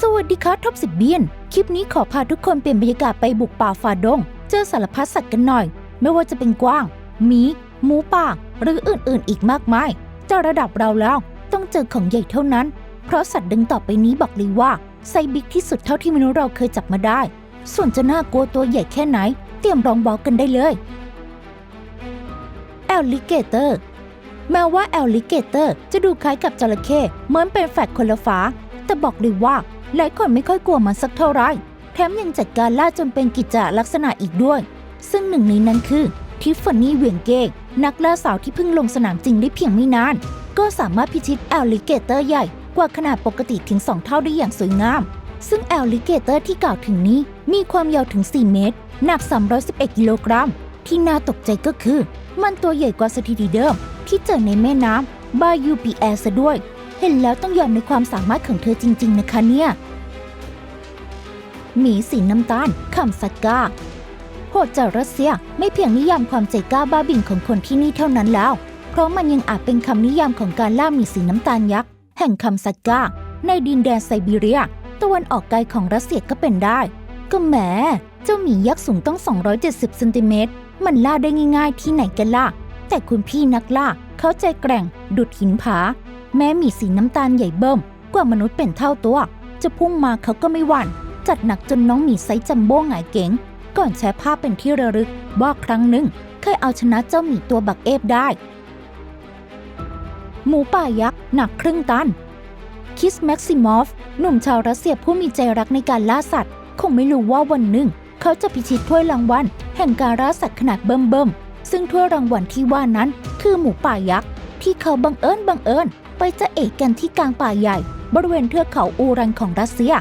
สวัสดีครับท็อปสิบเบียน คลิปนี้ขอพาทุกคนเปลี่ยนบรรยากาศไปบุกป่าฝ่าดง เจอสารพัดสัตว์กันหน่อย ไม่ว่าจะเป็นกวาง หมี หมูป่า หรืออื่นๆ อีกมากมายจาระดับเราแล้ว ต้องเจอของใหญ่เท่านั้น เพราะสัตว์ดึงต่อไปนี้บอกเลยว่าไซส์บิ๊กที่สุดเท่าที่มนุษย์เราเคยจับมาได้ ส่วนจะน่ากลัวตัวใหญ่แค่ไหน เตรียมรองบอกกันได้เลยแอลลิเกเตอร์แม้ว่าแอลลิเกเตอร์จะดูคล้ายกับจระเข้เหมือนเป็นแฝดคนละฝาแต่บอกเลยว่า หลายคนไม่ค่อยกลัวมันสักเท่าไหรแถมยังจัดการล่าจนเป็นกิจจลักษณะอีกด้วย ซึ่งหนึ่งในนั้นคือทิฟฟานี่เวียงเกกนักล่าสาวที่เพิ่งลงสนามจริงได้เพียงไม่นาน ก็สามารถพิชิตแอลลิเกเตอร์ใหญ่กว่าขนาดปกติถึง 2 เท่าได้อย่างสวยงาม ซึ่งแอลลิเกเตอร์ที่กล่าวถึงนี้มีความยาวถึง 4 เมตร หนัก 311 กิโลกรัม ที่น่าตกใจก็คือ มันตัวใหญ่กว่าสถิติเดิม ที่เจอในแม่น้ำบายูปีแอร์ซะด้วย เห็นแล้วต้องยอมในความสามารถของเธอจริง ๆ นะคะเนี่ย หมีสีน้ำตาลคัมซักกาโหดจากรัสเซียไม่เพียงนิยามความใจกล้าบ้าบิ่นของคนที่นี่เท่านั้นแล้ว เพราะมันยังอาจเป็นคำนิยามของการล่าหมีสีน้ำตาลยักษ์แห่งคัมซักกาในดินแดนไซบีเรีย ตะวันออกไกลของรัสเซียก็เป็นได้ ก็แหมเจ้าหมียักษ์สูงต้อง 270เซนติเมตรมันล่าได้ง่าย ๆ ที่ไหนกันล่ะแต่คุณพี่นักล่าเขาใจแกร่ง ดุดหินผา แม้มีสีน้ำตาลใหญ่เบิ่มกว่ามนุษย์เป็นเท่าตัว จะพุ่งมาเขาก็ไม่หวั่น จัดหนักจนน้องหมีไซส์จัมโบ้หงายเก๋ง ก่อนแชร์ภาพเป็นที่ระลึกว่าครั้งหนึ่งเคยเอาชนะเจ้าหมีตัวบักเอฟได้ หมูป่ายักษ์หนักครึ่งตัน คิสแม็กซิมอฟ หนุ่มชาวรัสเซียผู้มีใจรักในการล่าสัตว์ คงไม่รู้ว่าวันหนึ่ง เขาจะพิชิตถ้วยรางวัลแห่งการล่าสัตว์ขนาดเบิ่มๆซึ่งถ้วยรางวัลที่ว่านั้นคือหมูป่ายักษ์ที่เขาบังเอิญบังเอิญ ไปจะเอกกันที่กลางป่าใหญ่ บริเวณเทือกเขาอูรันของรัสเซีย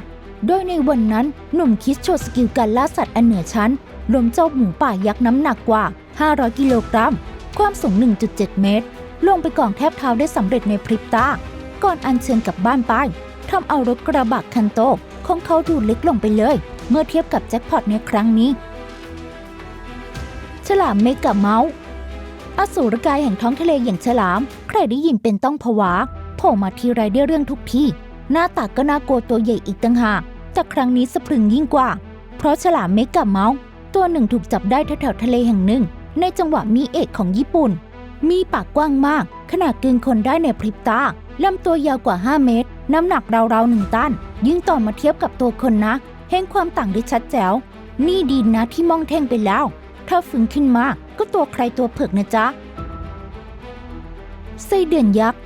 โดยในวันนั้นหนุ่มคิดโชว์สกิลการล่าสัตว์อันเหนือชั้นรวมเจ้าหมูป่ายักษ์น้ำหนักกว่า 500 กิโลกรัม ความสูง 1.7 เมตร ลงไปกองแทบเท้าได้สำเร็จในพริบตา ก่อนอัญเชิญกลับบ้านไปทำเอารถกระบะคันโตของเขาดูเล็กลงไปเลย เมื่อเทียบกับแจ็คพอตในครั้งนี้ ฉลามเมกะเมาส์อสูรกายแห่งท้องทะเลอย่างฉลาม ได้ยินเป็นต้องผวาโผล่มาทีไรได้เรื่องทุกที่หน้าตาก็น่ากลัวตัวใหญ่อีกต่างหากแต่ครั้งนี้สะพรึงยิ่งกว่า เพราะฉลามเมกะเมาส์ตัวหนึ่งถูกจับได้แถวๆทะเลแห่งหนึ่ง ในจังหวะมีเอกของญี่ปุ่น มีปากกว้างมาก ขนาดกลืนคนได้ในพริบตาลำตัวยาวกว่า 5 เมตร น้ำหนักราวๆหนึ่งตัน ยิ่งต่อมาเทียบกับตัวคนนะ เห็นความต่างได้ชัดแจ๋ว นี่ดีนะที่มองแท่งไปแล้ว ถ้าฟื้นขึ้นมาก็ตัวใครตัวเผือกนะจ๊ะ ไส้เดือนยักษ์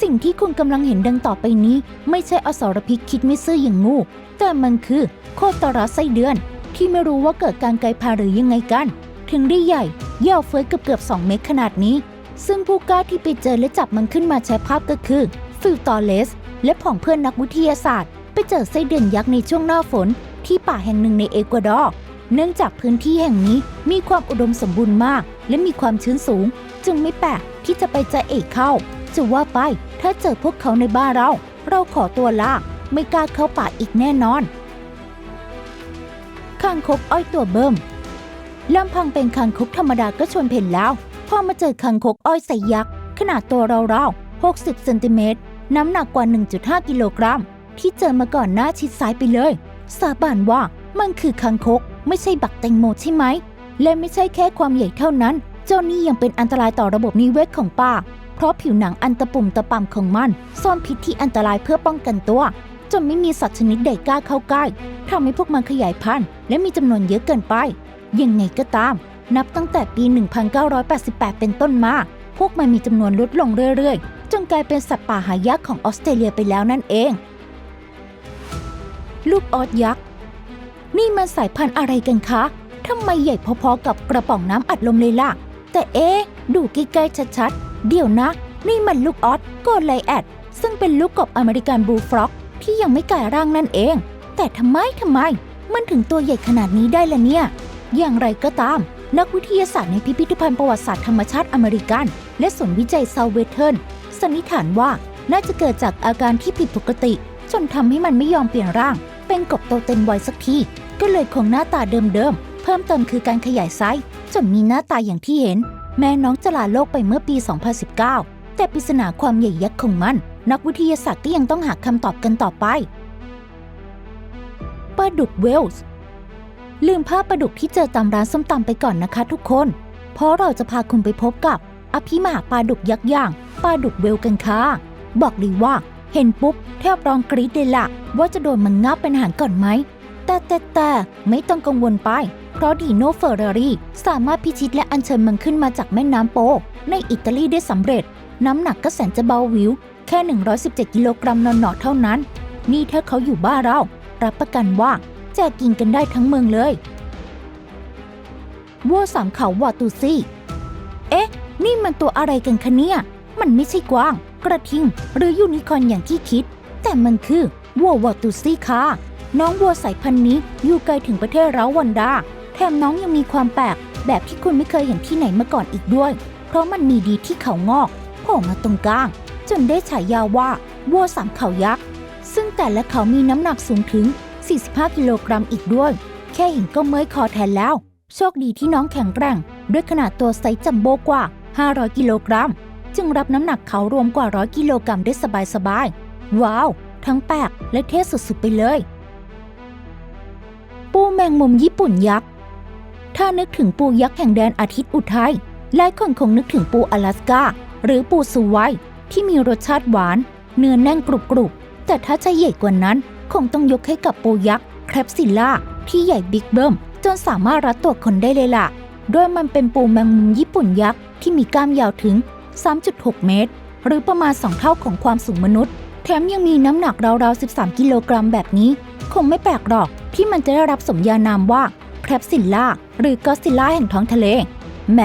สิ่งที่คุณกำลังเห็นดังต่อไปนี้ ไม่ใช่อสรพิษคิดไม่ซื่ออย่างงู แต่มันคือโคตรไส้เดือน ที่ไม่รู้ว่าเกิดการไกลพาหรือยังไงกัน ถึงได้ใหญ่ยาวเฟ้ยเกือบเกือบ2เมตรขนาดนี้ ซึ่งผู้กล้าที่ไปเจอและจับมันขึ้นมาแชร์ภาพก็คือฟิลตอเลส และผองเพื่อนนักวิทยาศาสตร์ ไปเจอไส้เดือนยักษ์ในช่วงหน้าฝน ที่ป่าแห่งหนึ่งในเอกวาดอร์ เนื่องจากพื้นที่แห่งนี้มีความอุดมสมบูรณ์มาก และมีความชื้นสูง จึงไม่แปลกที่จะไปเจอเอกเข้า จะว่าไปถ้าเจอพวกเขาในบ้านเรา เราขอตัวลาไม่กล้าเข้าป่าอีกแน่นอนคางคกอ้อยตัวเบิ่มลำพังเป็นคางคกธรรมดาก็ชวนเพ่นแล้ว พอมาเจอคางคกอ้อยใส่ยักษ์ขนาดตัวเราวๆ60เซนติเมตรน้ำหนักกว่า 1.5 กิโลกรัมที่เจอมาก่อนหน้าชิดซ้ายไปเลย สาบานว่ามันคือคางคก ไม่ใช่บักแตงโมใช่ไหม และไม่ใช่แค่ความใหญ่เท่านั้น เจ้านี่ยังเป็นอันตรายต่อระบบนิเวศของป่า เพราะผิวหนังอันตะปุ่มตะป่ำของมันซ่อนพิษที่อันตรายเพื่อป้องกันตัว จนไม่มีสัตว์ชนิดใดกล้าเข้าใกล้ทำให้พวกมันขยายพันธุ์และมีจำนวนเยอะเกินไป ยังไงก็ตาม นับตั้งแต่ปี 1988 เป็นต้นมา พวกมันมีจำนวนลดลงเรื่อยๆ จนกลายเป็นสัตว์ป่าหายากของออสเตรเลียไปแล้วนั่นเอง ลูกออสยักษ์ นี่มันสายพันธุ์อะไรกันคะทำไมใหญ่พอๆกับกระป๋องน้ำอัดลมเลยล่ะ แต่เอ๊ะดูใกล้ๆชัดๆ เดี๋ยวนะ นี่มันลูกออสโกลไลแอด ซึ่งเป็นลูกกบอเมริกันบูลฟรอก ที่ยังไม่กลายร่างนั่นเอง แต่ทำไมทำไม มันถึงตัวใหญ่ขนาดนี้ได้ล่ะเนี่ย อย่างไรก็ตาม นักวิทยาศาสตร์ในพิพิธภัณฑ์ประวัติศาสตร์ธรรมชาติอเมริกัน และศูนย์วิจัยเซาเวเทิร์นสันนิษฐานว่าน่าจะเกิดจากอาการที่ผิดปกติ จนทำให้มันไม่ยอมเปลี่ยนร่าง เป็นกบโตเต็มวัยสักที ก็เลยคงหน้าตาเดิมๆ เพิ่มเติมคือการขยายไซส์จนมีหน้าตาอย่างที่เห็น แม้น้องจะลาโลกไปเมื่อปี 2019 แต่ปริศนาความใหญ่ยักษ์ของมัน นักวิทยาศาสตร์ก็ยังต้องหาคำตอบกันต่อไปปลาดุกเวลส์ลืมภาพปลาดุกที่เจอตามร้านส้มตำไปก่อนนะคะทุกคน เพราะเราจะพาคุณไปพบกับ อภิมหาปลาดุกยักษ์ย่างปลาดุกเวลกันค่ะ บอกเลยว่า เห็นปุ๊บแทบร้องกรี๊ดเลยล่ะ ว่าจะโดนมันงับเป็นอาหารก่อนไหม แต่แต่แต่ไม่ต้องกังวลไป เพราะดีโนเฟอร์รารีสามารถพิชิตและอัญเชิญมันขึ้นมาจากแม่น้ำโป ในอิตาลีได้สำเร็จ น้ำหนักก็แสนจะเบาวิว แค่ 117 กิโลกรัมนอนๆเท่านั้น นี่ถ้าเขาอยู่บ้านเรา รับประกันว่าแจกกินกันได้ทั้งเมืองเลยวัวสามเขาวาตูซี่ เอ๊ะ นี่มันตัวอะไรกันคะเนี่ย มันไม่ใช่กวาง กระทิง หรือยูนิคอร์นอย่างที่คิด แต่มันคือวัววาตูซี่ค่ะ น้องวัวสายพันธุ์นี้อยู่ไกลถึงประเทศราวันดา แถมน้องยังมีความแปลก แบบที่คุณไม่เคยเห็นที่ไหนมาก่อนอีกด้วย เพราะมันมีดีที่เขางอกโผล่มาตรงกลาง จนได้ฉายาว่าวัวสามเขายักษ์ ซึ่งแต่ละเขามีน้ำหนักสูงถึง 45 กิโลกรัมอีกด้วย แค่เห็นก็เมื่อยคอแทนแล้ว โชคดีที่น้องแข็งแกร่ง ด้วยขนาดตัวไซส์จัมโบ้กว่า 500 กิโลกรัม จึงรับน้ำหนักเขารวมกว่า100กิโลกรัมได้สบายๆ ว้าว ทั้งแปลกและเท่สุดๆไปเลย ปูแมงมุมญี่ปุ่นยักษ์ ถ้านึกถึงปูยักษ์แห่งแดนอาทิตย์อุทัยหลายคนคงนึกถึงปูอลาสกาหรือปูซูไวที่มีรสชาติหวาน เนื้อแน่นกรุบๆแต่ถ้าจะใหญ่กว่านั้น คงต้องยกให้กับปูยักษ์แครปซิลล่าที่ใหญ่บิ๊กเบิ้มจนสามารถรัดตัวคนได้เลยล่ะโดยมันเป็นปูแมงมุมญี่ปุ่นยักษ์ที่มีกล้ามยาวถึง 3.6 เมตร หรือประมาณ 2 เท่าของความสูงมนุษย์ แถมยังมีน้ำหนักราวๆ 13 กิโลกรัมแบบนี้ คงไม่แปลกหรอกที่มันจะได้รับสมญานามว่าแครปซิลล่าหรือกอซิลล่าแห่งท้องทะเล แหม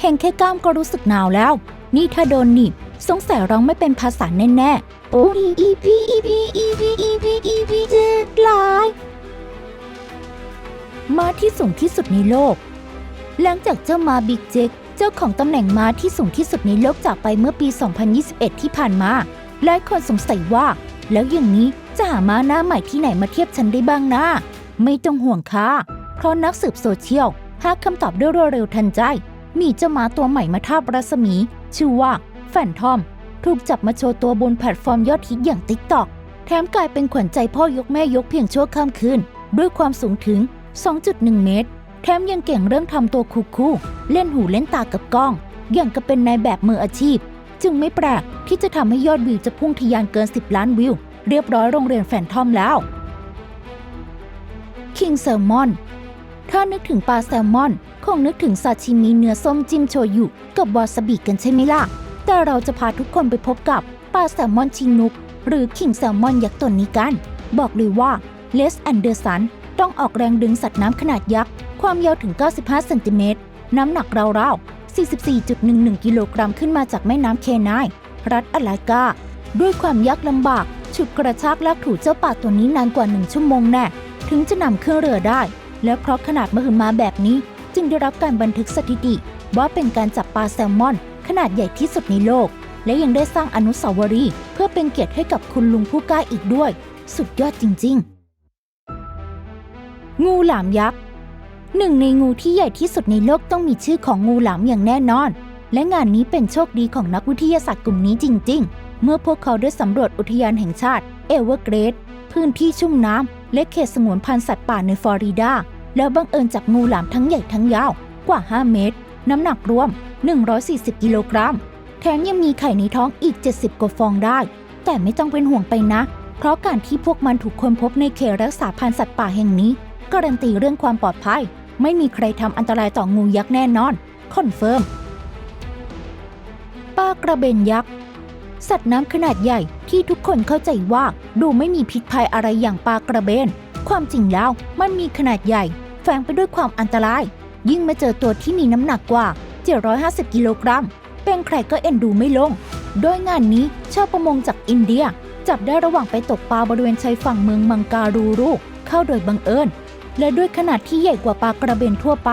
เห็นแค่กล้ามก็รู้สึกหนาวแล้ว นี่ถ้าโดนหนีบสงสัยร้องไม่เป็นภาษาแน่ๆ โอ้ยอีพีอีพีอีพีอีพีอีพีเจ็ดลายมาที่สูงที่สุดในโลก หลังจากเจ้ามาบิ๊กเจ็ก เจ้าของตำแหน่งม้าที่สูงที่สุดในโลกจากไปเมื่อปี 2021 ที่ผ่านมา หลายคนสงสัยว่า แล้วอย่างนี้จะหาม้าหน้าใหม่ที่ไหนมาเทียบฉันได้บ้างนะไม่ต้องห่วงค่ะ เพราะนักสืบโซเชียลหาคำตอบด้วยรวดเร็วทันใจ มีเจ้าม้าตัวใหม่มาทาบรัศมี ชื่อว่าแฟนทอม ถูกจับมาโชว์ตัวบนแพลตฟอร์มยอดฮิตอย่าง TikTok แถมกลายเป็นขวัญใจพ่อยกแม่ยกเพียงชั่วข้ามคืน ด้วยความสูงถึง 2.1 เมตร แถมยังเก่งเรื่องทำตัวคูคูลๆเล่นหูเล่นตากับกล้อง อย่างกับเป็นนายแบบมืออาชีพ จึงไม่แปลกที่จะทำให้ยอดวิวจะพุ่งทะยานเกิน 10 ล้านวิว เรียบร้อยโรงเรียนแฟนทอมแล้วคิงแซลมอนถ้านึกถึงปลาแซลมอน คงนึกถึงซาชิมิเนื้อส้มจิ้มโชยุกับวาซาบิกันใช่ไหมล่ะ แต่เราจะพาทุกคนไปพบกับปลาแซลมอนชิงนุก หรือคิงแซลมอนยักษ์ตนนี้กัน บอกเลยว่าเลสแอนเดอร์สันต้องออกแรงดึงสัตว์น้ำขนาดยักษ์ ความยาวถึง 95 เซนติเมตร น้ำหนักราวๆ 44.11 กิโลกรัมขึ้นมาจากแม่น้ำเคนาย รัฐอลาสกา ด้วยความยากลำบาก ฉุดกระชากลากถูเจ้าป่าตัวนี้นานกว่าหนึ่งชั่วโมงแน่ ถึงจะนำเครื่องเรือได้ และเพราะขนาดมหึมาแบบนี้ จึงได้รับการบันทึกสถิติ ว่าเป็นการจับปลาแซลมอน ขนาดใหญ่ที่สุดในโลก และยังได้สร้างอนุสาวรีย์เพื่อเป็นเกียรติให้กับคุณลุงผู้กล้าอีกด้วย สุดยอดจริง ๆ งูหลามยักษ์ หนึ่งในงูที่ใหญ่ที่สุดในโลกต้องมีชื่อของงูหลามอย่างแน่นอน และงานนี้เป็นโชคดีของนักวิทยาศาสตร์กลุ่มนี้จริง ๆ เมื่อพวกเขาได้สำรวจอุทยานแห่งชาติ เอเวอร์เกรดพื้นที่ชุ่มน้ำและเขตสงวนพันธุ์สัตว์ป่าในฟลอริดา แล้วบังเอิญจับงูหลามทั้งใหญ่ทั้งยาวกว่า 5 เมตร น้ำหนักรวม 140 กิโลกรัม แถมยังมีไข่ในท้องอีก 70 กว่าฟองได้ แต่ไม่ต้องเป็นห่วงไปนะ เพราะการที่พวกมันถูกค้นพบในเขตรักษาพันธุ์สัตว์ป่าแห่งนี้ การันตีเรื่องความปลอดภัย ไม่มีใครทำอันตรายต่องูยักษ์แน่นอน คอนเฟิร์มปลากระเบนยักษ์ สัตว์น้ำขนาดใหญ่ที่ทุกคนเข้าใจว่าดูไม่มีพิษภัยอะไรอย่างปลากระเบน ความจริงแล้วมันมีขนาดใหญ่ แฝงไปด้วยความอันตราย ยิ่งมาเจอตัวที่มีน้ำหนักกว่า 750 กิโลกรัม เป็นใครก็เอ็นดูไม่ลง โดยงานนี้ชาวประมงจากอินเดีย จับได้ระหว่างไปตกปลาบริเวณชายฝั่งเมืองมังการูรุเข้าโดยบังเอิญ และด้วยขนาดที่ใหญ่กว่าปลากระเบนทั่วไป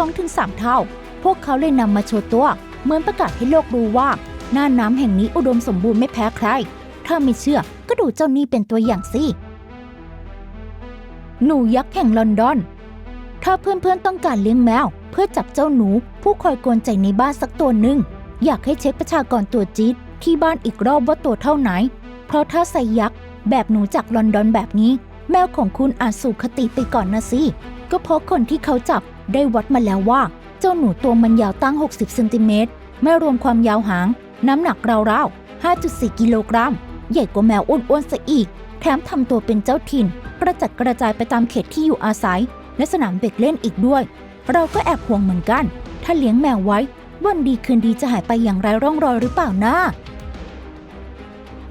2-3 เท่า พวกเขาเลยนำมาโชว์ตัว เหมือนประกาศให้โลกรู้ว่า หน้าน้ำแห่งนี้อุดมสมบูรณ์ไม่แพ้ใคร ถ้าไม่เชื่อก็ดูเจ้านี่เป็นตัวอย่างสิ หนูยักษ์แห่งลอนดอน ถ้าเพื่อนๆต้องการเลี้ยงแมว เพื่อจับเจ้าหนู ผู้คอยกวนใจในบ้านสักตัวหนึ่งอยากให้เช็คประชากรตัวจี๊ดที่บ้านอีกรอบว่าตัวเท่าไหน เพราะถ้าใส่ยักษ์แบบหนูจากลอนดอนแบบนี้ แมวของคุณอาจสู่คติไปก่อนนะสิ ก็เพราะคนที่เขาจับได้วัดมาแล้วว่า เจ้าหนูตัวมันยาวตั้ง 60เซนติเมตรไม่รวมความยาวหาง น้ำหนักราวๆ 5.4 กิโลกรัม ใหญ่กว่าแมวอ้วนๆซะอีก แถมทำตัวเป็นเจ้าถิ่น กระจัดกระจายไปตามเขตที่อยู่อาศัย และสนามเด็กเล่นอีกด้วย เราก็แอบห่วงเหมือนกัน ถ้าเลี้ยงแมวไว้ วันดีคืนดีจะหายไปอย่างไรร่องรอยหรือเปล่านะ